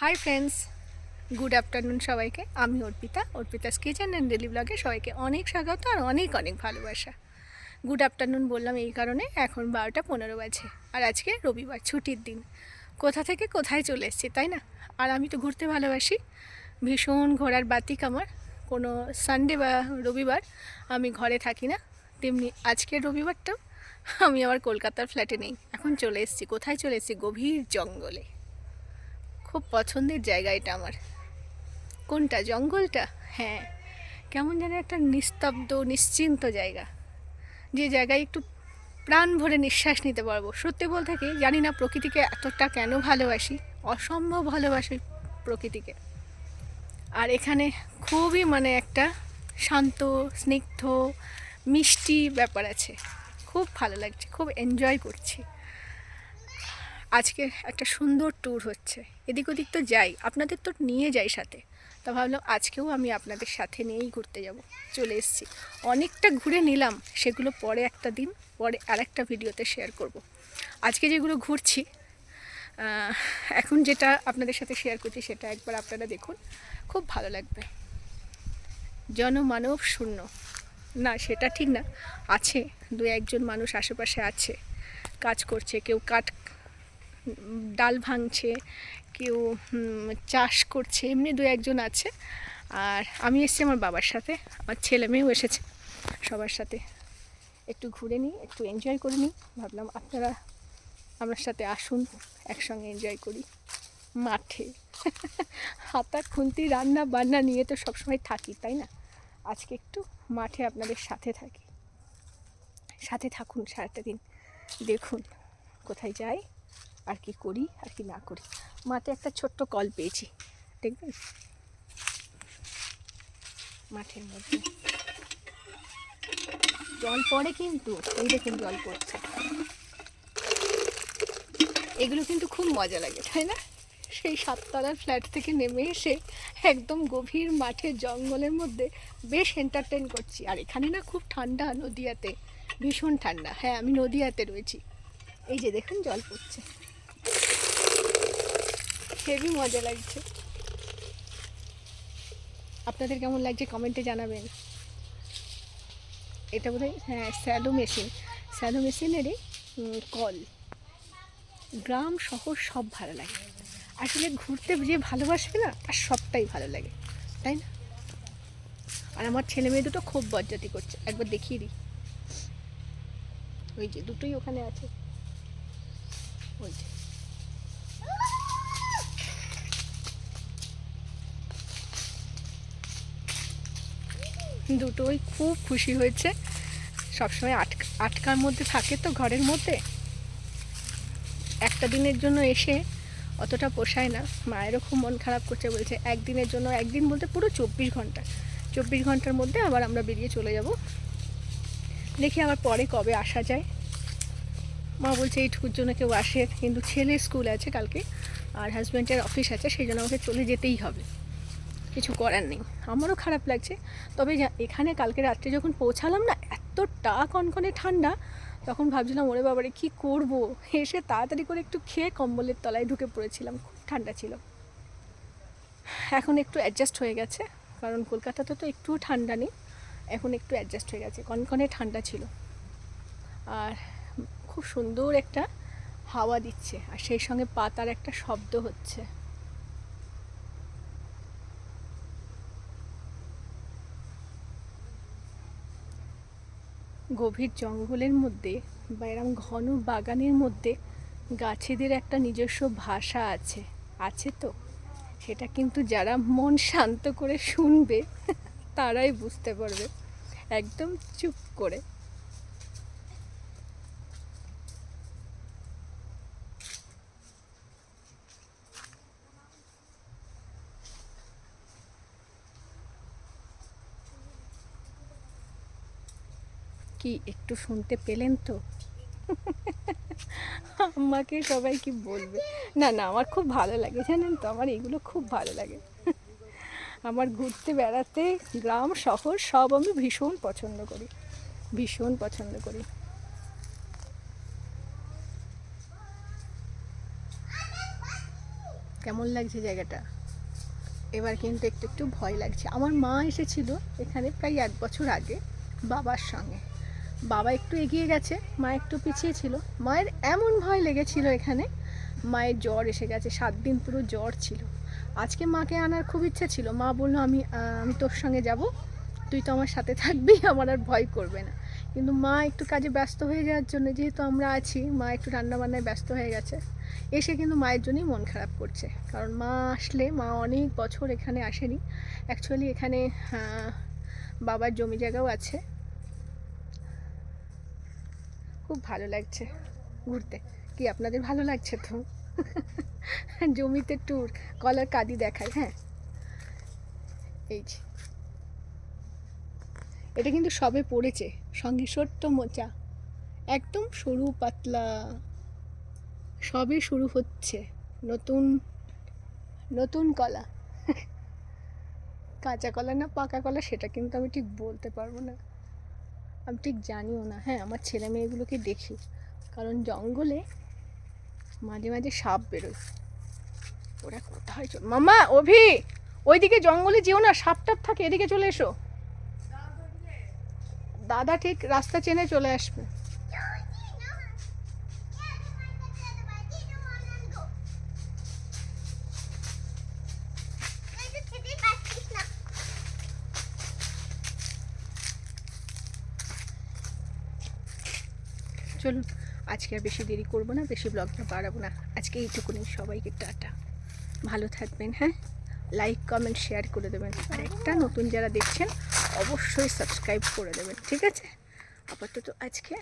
Hi friends good afternoon সবাইকে। আমি Arpita. Arpita's kitchen and daily ব্লগে সবাইকে অনেক স্বাগত আর অনেক অনেক ভালোবাসা। গুড আফটারনুন বললাম এই কারণে। এখন বারোটা পনেরো বাজে আর আজকে রবিবার, ছুটির দিন। কোথা থেকে কোথায় চলে এসেছি, তাই না? আর আমি তো ঘুরতে ভালোবাসি। ভীষণ ঘোরার বাতিক আমার। কোনো সানডে বা রবিবার আমি ঘরে থাকি না। তেমনি আজকের রবিবারটাও আমি আমার কলকাতার ফ্ল্যাটে নেই। এখন চলে এসেছি। কোথায় চলে এসেছি? গভীর জঙ্গলে। খুব পছন্দের জায়গা এটা আমার। কোনটা? জঙ্গলটা? হ্যাঁ। কেমন যেন একটা নিস্তব্ধ, নিশ্চিন্ত জায়গা। যে জায়গায় একটু প্রাণ ভরে নিঃশ্বাস নিতে পারব। সত্যি বলতে কি, জানি না প্রকৃতিকে এতটা কেন ভালোবাসি। অসম্ভব ভালোবাসি প্রকৃতিকে। আর এখানে খুবই মানে একটা শান্ত, স্নিগ্ধ, মিষ্টি ব্যাপার আছে। খুব ভালো লাগছে, খুব এনজয় করছি। আজকে একটা সুন্দর ট্যুর হচ্ছে। এদিক ওদিক তো যাই, আপনাদের তো নিয়ে যাই সাথে। তা ভাবলাম আজকেও আমি আপনাদের সাথে নিয়েই ঘুরতে যাব। চলে এসেছি। অনেকটা ঘুরে নিলাম, সেগুলো পরে একটা দিন, পরে আরেকটা ভিডিওতে শেয়ার করব। আজকে যেগুলো ঘুরছি এখন যেটা আপনাদের সাথে শেয়ার করছি সেটা একবার আপনারা দেখুন, খুব ভালো লাগবে। জনমানব শূন্য। না, সেটা ঠিক না। আছে দু একজন মানুষ আশেপাশে আছে, কাজ করছে, কেউ কাঠ ডাল ভাঙছে, কেউ চাষ করছে, এমনি দু একজন আছে। আর আমি এসেছি আমার বাবার সাথে, আমার ছেলে মেয়েও এসেছে সবার সাথে। একটু ঘুরে নিই, একটু এনজয় করে নিই। ভাবলাম আপনারা, আমার সাথে আসুন, একসঙ্গে এনজয় করি। মাঠে। হাতা, খুন্তি, রান্না বান্না নিয়ে তো সবসময় থাকি, তাই না? আজকে একটু মাঠে আপনাদের সাথে থাকি। সাথে থাকুন সারাটা দিন। দেখুন কোথায় যাই। আর কি করি আর কি না করি। মাঠে একটা ছোট্ট কল পেয়েছি, দেখবেন? মাঠের মধ্যে। জল পড়ে কিন্তু, এই দেখুন জল পড়ছে। এগুলো কিন্তু খুব মজা লাগে, তাই না? সেই সাততলার ফ্ল্যাট থেকে নেমে এসে একদম গভীর মাঠে জঙ্গলের মধ্যে বেশ এন্টারটেন করছি। আর এখানে না খুব ঠান্ডা নদিয়াতে, ভীষণ ঠান্ডা। হ্যাঁ আমি নদিয়াতে রয়েছি। এই যে দেখুন জল পড়ছে। হেভি মজা লাগছে। আপনাদের কেমন লাগছে কমেন্টে জানাবেন। এটা বোধহয় হ্যাঁ স্যালো মেশিন। স্যালো মেশিনেরই কল। গ্রাম, শহর সব ভালো লাগে। আসলে ঘুরতে যে ভালোবাসবে না, তার সবটাই ভালো লাগে। তাই না? আর আমার ছেলে মেয়ে দুটো খুব বজ্জাতি করছে। একবার দেখিয়ে দিই। ওই যে দুটোই ওখানে আছে। ওই যে। দুটোই খুব খুশি হয়েছে। সবসময় আটকা আটকার মধ্যে থাকে তো ঘরের মধ্যে। একটা দিনের জন্য এসে অতটা পোষায় না। মায়েরও খুব মন খারাপ করছে, বলছে, একদিনের জন্য একদিন বলতে পুরো চব্বিশ ঘণ্টা। চব্বিশ ঘণ্টার মধ্যে আবার আমরা বেরিয়ে চলে যাব। দেখি আবার পরে কবে আসা যায়। মা বলছে এইটুকুর জন্য কেউ আসে, কিন্তু ছেলে স্কুল আছে কালকে, আর হাজব্যান্ডের অফিস আছে, সেই জন্য আমাকে চলে যেতেই হবে। কিছু করার নেই। আমারও খারাপ লাগছে। তবে এখানে কালকে রাত্রে যখন পৌঁছালাম না, এতটা কনকনে ঠান্ডা, তখন ভাবছিলাম, ওরে বাবারে, কি করব? এসে তাড়াতাড়ি করে একটু খেয়ে কম্বলের তলায় ঢুকে পড়েছিলাম। খুব ঠান্ডা ছিল। এখন একটু অ্যাডজাস্ট হয়ে গেছে, কারণ কলকাতাতে তো একটুও ঠান্ডা নেই। এখন একটু অ্যাডজাস্ট হয়ে গেছে, কনকনে ঠান্ডা ছিল। আর খুব সুন্দর একটা হাওয়া দিচ্ছে, আর সেই সঙ্গে পাতার একটা শব্দ হচ্ছে। গভীর জঙ্গলের মধ্যে বা এরম ঘন বাগানের মধ্যে গাছেদের একটা নিজস্ব ভাষা আছে। আছে তো? সেটা কিন্তু যারা মন শান্ত করে শুনবে, তারাই বুঝতে পারবে। একদম চুপ করে। কি একটু শুনতে পেলেন তো? আমাকে সবাই কি বলবে? না না, আমার খুব ভালো লাগে, জানেন তো? আমার এগুলো খুব ভালো লাগে। আমার ঘুরতে, বেড়াতে, গ্রাম, শহর, সব আমি ভীষণ পছন্দ করি। ভীষণ পছন্দ করি। কেমন লাগছে জায়গাটা? এবার কিন্তু একটু একটু ভয় লাগছে। আমার মা এসেছিল এখানে প্রায় এক বছর আগে, বাবার সঙ্গে। বাবা একটু এগিয়ে গেছে, মা একটু পিছিয়ে ছিল। মায়ের এমন ভয় লেগেছিল এখানে। মায়ের জ্বর এসে গেছে, সাত দিন পুরো জ্বর ছিল। আজকে মাকে আনার খুব ইচ্ছা ছিল। মা বলল, আমি আমি তোর সঙ্গে যাব। তুই তো আমার সাথে থাকবি, আমার আর ভয় করবে না। কিন্তু মা একটু কাজে ব্যস্ত হয়ে যাওয়ার জন্য, যেহেতু আমরা আছি, মা একটু রান্নাবান্নায় ব্যস্ত হয়ে গেছে। এসে কিন্তু মায়ের জন্যই মন খারাপ করছে। কারণ মা আসলে, মা অনেক বছর এখানে আসেনি। অ্যাকচুয়ালি এখানে বাবার জমি জায়গাও আছে। খুব ভালো লাগছে ঘুরতে। কি আপনাদের ভালো লাগছে তো? জমিতে ট্যুর কলার কাদি দেখায় হ্যাঁ? এই যে। এটা কিন্তু সবে পড়েছে, সঙ্গে ছোট্ট মোচা। একদম সরু পাতলা। সবে শুরু হচ্ছে নতুন নতুন কলা। কাঁচা কলা না পাকা কলা সেটা কিন্তু আমি ঠিক বলতে পারব না। আমি ঠিক জানিও না। হ্যাঁ আমার ছেলে মেয়েগুলোকে দেখি। কারণ জঙ্গলে মাঝে মাঝে সাপ বেরোয়। ওরা কোথায় মামা অভি, ওইদিকে জঙ্গলে যেও না, সাপ টাপ থাকে, এদিকে চলে এসো। দাদা ঠিক রাস্তা চেনে চলে আসবে। চলুন আজকে আর বেশি দেরি করব না, বেশি ব্লগটা বাড়াবো না। আজকে এইটুকুনি, সবাইকে টাটা। ভালো থাকবেন হ্যাঁ? লাইক কমেন্ট শেয়ার করে দেবেন। আর একটা নতুন যারা দেখছেন, অবশ্যই সাবস্ক্রাইব করে দেবেন, ঠিক আছে? আপাতত আজকে